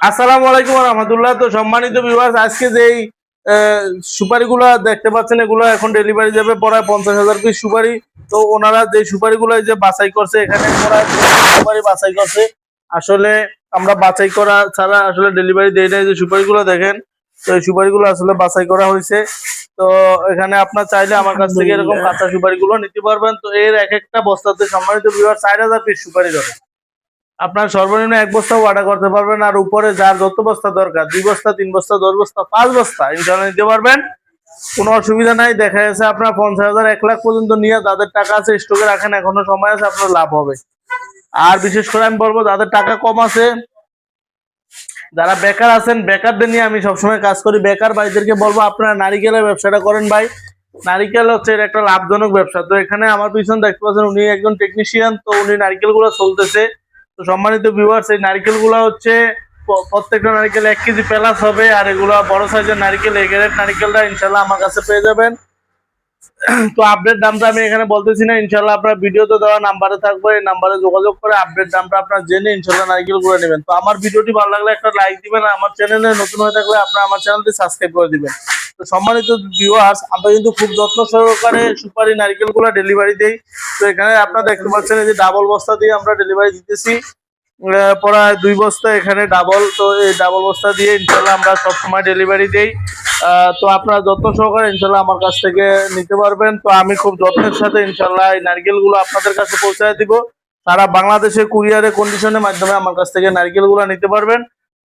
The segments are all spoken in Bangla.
আসসালামু আলাইকুম রহমতুল্লাহ। তো সম্মানিত বিভাগ আজকে যেই সুপারিগুলো দেখতে পাচ্ছেন, এগুলো এখন ডেলিভারি যাবে প্রায় পঞ্চাশ হাজার পিস সুপারি। তো ওনারা যে সুপারিগুলো যে বাছাই করছে, এখানে সুপারি বাছাই করছে। আসলে আমরা বাছাই করা ছাড়া আসলে ডেলিভারি দেই নাই যে সুপারিগুলো দেখেন, তো এই সুপারিগুলো আসলে বাছাই করা হয়েছে। তো এখানে আপনার চাইলে আমার কাছ থেকে এরকম কাঁচা সুপারিগুলো নিতে পারবেন। তো এর এক একটা বস্তাতে সম্মানিত বিভাগ চার হাজার পিস সুপারি ধরে। আপনার সর্বনিম্ন এক বস্তা অর্ডার করতে পারবেন আর উপরে যার যত বস্তা দরকার, দুই বস্তা, তিন বস্তা, দশ বস্তা, পাঁচ বস্তা, ইনশাল্লাহ নিতে পারবেন। কোনো অসুবিধা নাই, দেখা যাচ্ছে আপনার পঞ্চাশ হাজার, এক লাখ পর্যন্ত নিয়ে যাদের টাকা আছে স্টকে রাখেন, এখনও সময় আছে, আপনার লাভ হবে। আর বিশেষ করে আমি বলব, যাদের টাকা কম আছে, যারা বেকার আছেন, বেকারদের নিয়ে আমি সবসময় কাজ করি। বেকার ভাইদেরকে বলব, আপনারা নারিকেলের ব্যবসাটা করেন ভাই। নারিকেল হচ্ছে এর একটা লাভজনক ব্যবসা। তো এখানে আমার পিছনে দেখতে পাচ্ছেন, উনি একজন টেকনিশিয়ান তো উনি নারিকেলগুলো চলতেছে। তো সম্মানিত ভিউয়ার্স এই নারিকেলগুলো হচ্ছে প্রত্যেকটা নারিকেল এক কেজি প্লাস হবে, আর এগুলো বড় সাইজের নারিকেল এই গ্রেড নারিকেলটা ইনশাল্লাহ আমার কাছে পেয়ে যাবেন। তো আপডেট দামটা আমি এখানে বলতেছি না ইনশাল্লাহ আপনার ভিডিওতে দেওয়া নাম্বারে থাকবে, এই নাম্বারে যোগাযোগ করে আপডেট দামটা আপনার জেনে ইনশাল্লাহ নারিকেল করে নেবেন। তো আমার ভিডিওটি ভালো লাগলে একটা লাইক দিবেন, আর আমার চ্যানেলে নতুন হয়ে থাকলে আপনার আমার চ্যানেলটি সাবস্ক্রাইব করে দিবেন। সম্মানিত ভিউয়ার্স আমরা কিন্তু খুব যত্ন সহকারে সুপারি নারিকেলগুলো ডেলিভারি দেই। তো এখানে আপনারা দেখতে পাচ্ছেন এই যে ডাবল বস্তা দিয়ে আমরা ডেলিভারি দিতেছি। প্রায় দুই বস্তা এখানে ডাবল তো এই ডাবল বস্তা দিয়ে ইনশাল্লাহ আমরা সবসময় ডেলিভারি দেই। তো আপনারা যত্ন সহকারে ইনশাল্লাহ আমার কাছ থেকে নিতে পারবেন। তো আমি খুব যত্নের সাথে ইনশাল্লাহ এই নারকেলগুলো আপনাদের কাছে পৌঁছায় দিব। সারা বাংলাদেশে কুরিয়ারে কন্ডিশনের মাধ্যমে আমার কাছ থেকে নারকেলগুলো নিতে পারবেন।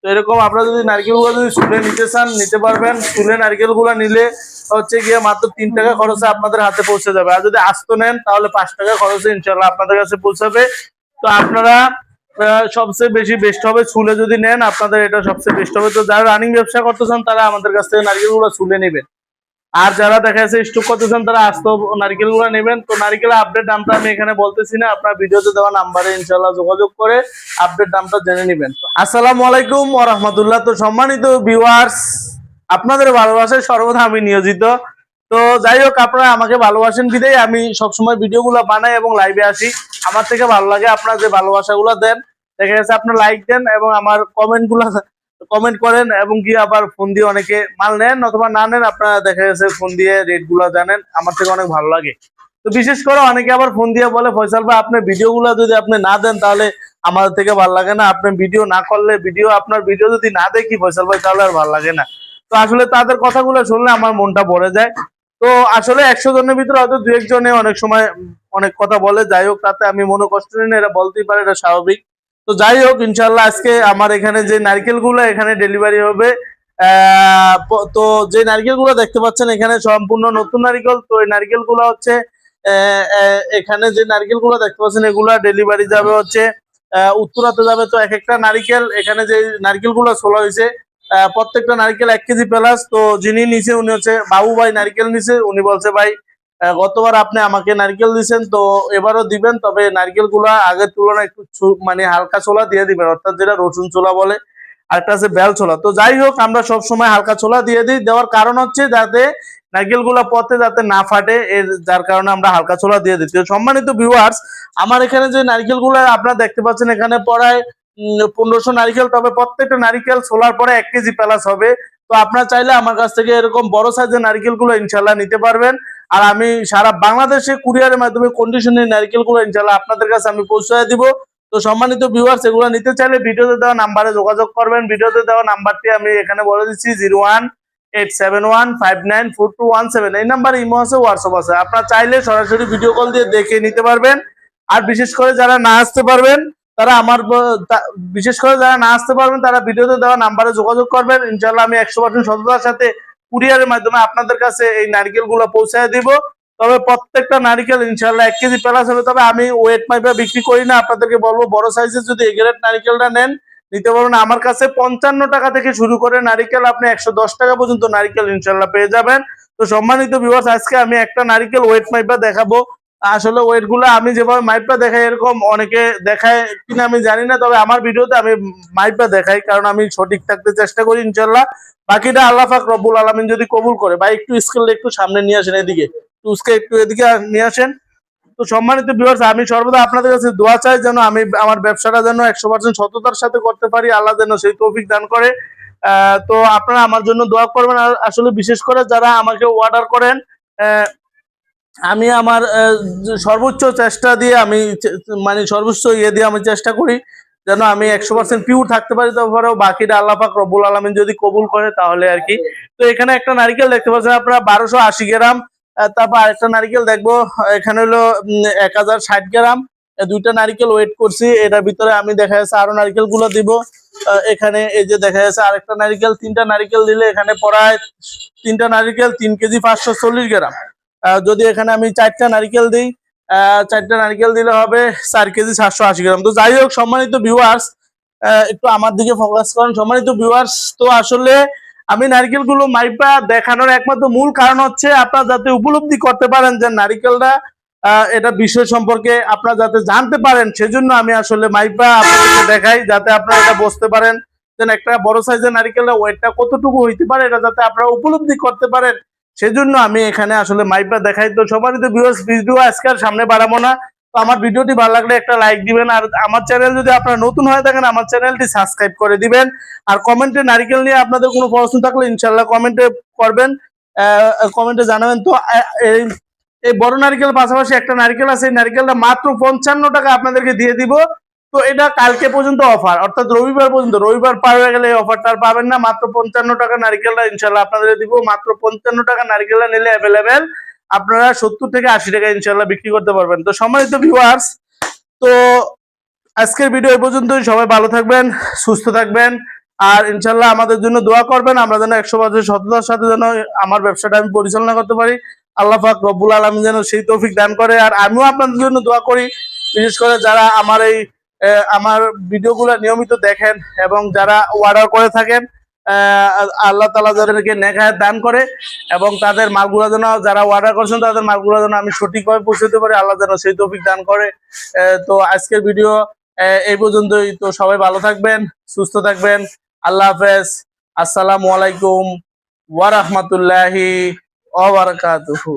তো এরকম আপনারা যদি নারকেলগুলো যদি চুলে নিতে চান, নিতে পারবেন। চুলে নারকেলগুলো নিলে হচ্ছে গিয়ে মাত্র তিন টাকা খরচে আপনাদের হাতে পৌঁছে যাবে। আর যদি আস্ত নেন, তাহলে পাঁচ টাকা খরচে ইনশাল্লাহ আপনাদের কাছে পৌঁছাবে। তো আপনারা সবচেয়ে বেশি বেস্ট হবে চুলে যদি নেন, আপনাদের এটা সবচেয়ে বেস্ট হবে। তো যারা রানিং ব্যবসা করতে চান, তারা আমাদের কাছ থেকে নারকেলগুলো চুলে নেবেন। আর যারা দেখা যাচ্ছে স্টক করতেছেন তারা আস্ত নারকেলগুলো নেবেন। তো নারকেলের আপডেট দামটা আমি এখানে বলতেছি না, আপনার ভিডিওতে দেওয়া নাম্বারে ইনশাল্লাহ যোগাযোগ করে আপডেট দামটা জেনে নেবেন। আসসালামু আলাইকুম রাহমাতুল্লাহ। তো সম্মানিত ভিউয়ার্স আপনাদের ভালোবাসায় সর্বদা আমি নিয়োজিত। তো যাই হোক, আপনারা আমাকে ভালোবাসেন বিদেই আমি সবসময় ভিডিওগুলো বানাই এবং লাইভে আসি। আমার থেকে ভালো লাগে আপনারা যে ভালোবাসাগুলো দেন। দেখা যাচ্ছে আপনার লাইক দেন এবং আমার কমেন্টগুলো কমেন্ট করেন এবং কি আবার ফোন দিয়ে অনেকে মাল নেন অথবা না নেন আপনারা দেখা যাচ্ছে ফোন দিয়ে রেটগুলো জানেন। আমার থেকে অনেক ভালো লাগে। তো বিশেষ করে অনেকে আবার ফোন দিয়ে বলে ফয়সাল ভাই আপনার ভিডিও গুলো যদি আপনি না দেন তাহলে আমাদের থেকে ভালো লাগে না। আপনি ভিডিও না করলে ভিডিও আপনার ভিডিও যদি না দেখি ফয়সাল ভাই তাহলে আর ভালো লাগে না। তো আসলে তাদের কথাগুলো শুনলে আমার মনটা ভরে যায়। তো আসলে একশো জনের ভিতরে হয়তো দু একজনে অনেক সময় অনেক কথা বলে। যাই হোক তাতে আমি মনে কষ্ট নিই না, এরা বলতেই পারে এটা স্বাভাবিক। তো যাই হোক ইনশাল্লাহ আজকে আমার এখানে যে নারকেলগুলো এখানে ডেলিভারি হবে তো যে নারকেলগুলো দেখতে পাচ্ছেন এখানে সম্পূর্ণ নতুন নারকেল, তো এই নারকেলগুলো হচ্ছে এখানে যে নারকেলগুলো দেখতে পাচ্ছেন এগুলা ডেলিভারি যাবে হচ্ছে উত্তরাতে যাবে তো এক একটা নারিকেল, এখানে যে নারকেলগুলো ছোলা হয়েছে প্রত্যেকটা নারকেল এক কেজি প্লাস তো যিনি নিচে উনি হচ্ছে বাবু ভাই নারকেল নিছে, উনি বলছে, ভাই গতবার আপনি আমাকে নারকেল দিছেন তো এবারও দিবেন, তবে নারকেলগুলা আগের তুলনায় একটু মানে হালকা ছোলা দিয়ে দিবেন, অর্থাৎ যেটা রসুন ছোলা বলে, আরেকটা আছে বেল ছোলা। তো যাই হোক, আমরা সব সময় হালকা ছোলা দিয়ে দিই। দেওয়ার কারণ হচ্ছে যাতে নারকেলগুলা পথে যাতে না ফাটে, এর যার কারণে আমরা হালকা ছোলা দিয়ে দিচ্ছি সম্মানিত ভিউয়ার্স আমার এখানে যে নারকেলগুলো আপনারা দেখতে পাচ্ছেন, এখানে পড়ায় পনেরোশো নারকেল, তবে প্রত্যেকটা নারকেল ছোলার পরে এক কেজি প্যালাস হবে। তো আপনারা চাইলে আমার কাছ থেকে এরকম বড় সাইজের নারকেলগুলো ইনশাল্লাহ নিতে পারবেন। আর আমি সারা বাংলাদেশে কুরিয়ারের মাধ্যমে কন্ডিশনের নারকেলগুলো ইনশাল্লাহ আপনাদের কাছে আমি পৌঁছায় দিব। তো সম্মানিত ভিউয়ার্স এগুলো নিতে চাইলে ভিডিওতে দেওয়া নাম্বারে যোগাযোগ করবেন। ভিডিওতে দেওয়া নাম্বারটি আমি এখানে বলে দিচ্ছি zero one eight seven one five nine four two one seven এই নাম্বার ইমো আছে হোয়াটসঅ্যাপ আছে। আপনারা চাইলে সরাসরি ভিডিও কল দিয়ে দেখে নিতে পারবেন। আর বিশেষ করে যারা না আসতে পারবেন, তারা আমার বিশেষ করে যারা না আসতে পারবেন, তারা ভিডিওতে দেওয়া নাম্বারে যোগাযোগ করবেন। ইনশাল্লাহ আমি একশো পার্সেন্ট সততার সাথে কুরিয়ারের মাধ্যমে আপনাদের কাছে এই নারকেলগুলো পৌঁছায় দিব। তবে প্রত্যেকটা নারিকেল ইনশাল্লাহ এক কেজি প্যালাস হবে তবে আমি ওয়েট মাইপে বিক্রি করি না, আপনাদেরকে বলব বড় সাইজের যদি এগারেট নারিকেলটা নেন, নিতে পারবেন। আমার কাছে পঞ্চান্ন টাকা থেকে শুরু করে নারিকেল আপনি একশো দশ টাকা পর্যন্ত নারিকেল ইনশাল্লাহ পেয়ে যাবেন। তো সম্মানিত বিভাগ আজকে আমি একটা নারিকেল ওয়েট মাইপা দেখাবো। আসলে ওয়েটগুলো আমি যেভাবে মাইপটা দেখাই, এরকম অনেকে দেখায় কিনা আমি জানি না, তবে আমার ভিডিওতে আমি মাইপটা দেখাই, কারণ আমি সঠিক থাকতে চেষ্টা করি ইনশাল্লাহ বাকিটা আল্লাহ ফাক রব্বুল আলমিন যদি কবুল করে বা একটু স্কেল একটু সামনে নিয়ে আসেন এদিকে। একটু স্কেল একটু এদিকে নিয়ে আসেন। তো সম্মানিত ভিউয়ার্স আমি সর্বদা আপনাদের কাছে দোয়া চাই যেন আমি আমার ব্যবসাটা যেন একশো পার্সেন্ট সততার সাথে করতে পারি, আল্লাহ যেন সেই তৌফিক দান করে। তো আপনারা আমার জন্য দোয়া করবেন, আর আসলে বিশেষ করে যারা আমাকে অর্ডার করেন আমি আমার সর্বোচ্চ চেষ্টা দিয়ে আমি মানে সর্বোচ্চ ইয়ে দিয়ে আমি চেষ্টা করি যেন আমি একশো পার্সেন্ট পিওর থাকতে পারি। তারপরেও বাকিটা আল্লাহ পাক রব্বুল আলমিন যদি কবুল করে তাহলে আর কি। তো এখানে একটা নারকেল দেখতে পাচ্ছেন আপনারা, বারোশো আশি গ্রাম। তারপর আরেকটা নারকেল দেখব, এখানে হলো এক হাজার ষাট গ্রাম। দুইটা নারকেল ওয়েট করছি, এটার ভিতরে আমি দেখা যাচ্ছে আরও নারকেলগুলো দিব এখানে এই যে দেখা যাচ্ছে আরেকটা নারকেল, তিনটা নারকেল দিলে এখানে প্রায় তিনটা নারিকেল তিন কেজি পাঁচশো চল্লিশ গ্রাম। যদি এখানে আমি চারটা নারকেল দিই চারটা নারকেল দিলে হবে চার কেজি সাতশো আশি গ্রাম। তো যাই হোক, সম্মানিত ভিউয়ার্স একটু আমার দিকে ফোকাস করেন। সম্মানিত ভিউয়ার্স তো আসলে আমি নারকেলগুলো মাইপা দেখানোর একমাত্র মূল কারণ হচ্ছে আপনারা যাতে উপলব্ধি করতে পারেন যে নারিকেলটা এটা বিষয় সম্পর্কে আপনারা যাতে জানতে পারেন, সেজন্য আমি আসলে মাইপা আপনাদেরকে দেখাই, যাতে আপনারা এটা বুঝতে পারেন যে একটা বড় সাইজের নারিকেলটা ওয়েটটা কতটুকু হইতে পারে, এটা যাতে আপনারা উপলব্ধি করতে পারেন। সেজন্য আমি এখানে আসলে মাইপা দেখাই। তো সবারই তো ভিউয়ার্স ভিডিও আজকে আর সামনে বাড়াবো না। তো আমার ভিডিওটি ভালো লাগলে একটা লাইক দিবেন। আর আমার চ্যানেল যদি আপনারা নতুন হয়ে থাকেন, আমার চ্যানেলটি সাবস্ক্রাইব করে দিবেন। আর কমেন্টে নারিকেল নিয়ে আপনাদের কোনো প্রশ্ন থাকলে ইনশাল্লাহ কমেন্টে করবেন। কমেন্টে জানাবেন। তো এই বড় নারকেল পাশাপাশি একটা নারকেল আছে। এই নারকেলটা মাত্র পঞ্চান্ন টাকা আপনাদেরকে দিয়ে দিব। তো এটা কালকে পর্যন্ত অফার অর্থাৎ রবিবার পর্যন্ত, রবিবার পার হয়ে গেলে এই অফারটা আর পাবেন না, মাত্র পঞ্চান্ন টাকা নারকেলটা ইনশাল্লাহ আপনাদের দিব, মাত্র পঞ্চান্ন টাকা নারকেলটা নিলে অ্যাভেলেবেল আপনারা সত্তর থেকে আশি টাকা ইনশাল্লাহ বিক্রি করতে পারবেন। তো সম্মানিত ভিউয়ার্স তো আজকের ভিডিও এই পর্যন্তই, সবাই ভালো থাকবেন, সুস্থ থাকবেন, আর ইনশাল্লাহ আমাদের জন্য দোয়া করবেন, আমরা যেন একশো বছর সততার সাথে যেন আমার ব্যবসাটা আমি পরিচালনা করতে পারি। আল্লাহ পাক রব্বুল আলম যেন সেই তৌফিক দান করে, আর আমিও আপনাদের জন্য দোয়া করি, বিশেষ করে যারা আমার এই আমার ভিডিওগুলো নিয়মিত দেখেন এবং যারা অর্ডার করে থাকেন আল্লাহ তালা যাদেরকে নেখায় দান করে এবং তাদের মালগুলো যেন যারা অর্ডার করছেন, তাদের মালগুলো যেন আমি সঠিকভাবে পৌঁছতে পারি, আল্লাহ যেন সেই তৌফিক দান করে। তো আজকের ভিডিও এই পর্যন্তই। তো সবাই ভালো থাকবেন, সুস্থ থাকবেন। আল্লাহ হাফেজ। আসসালামু আলাইকুম ওয়া রাহমাতুল্লাহি ওয়া বারাকাতুহু।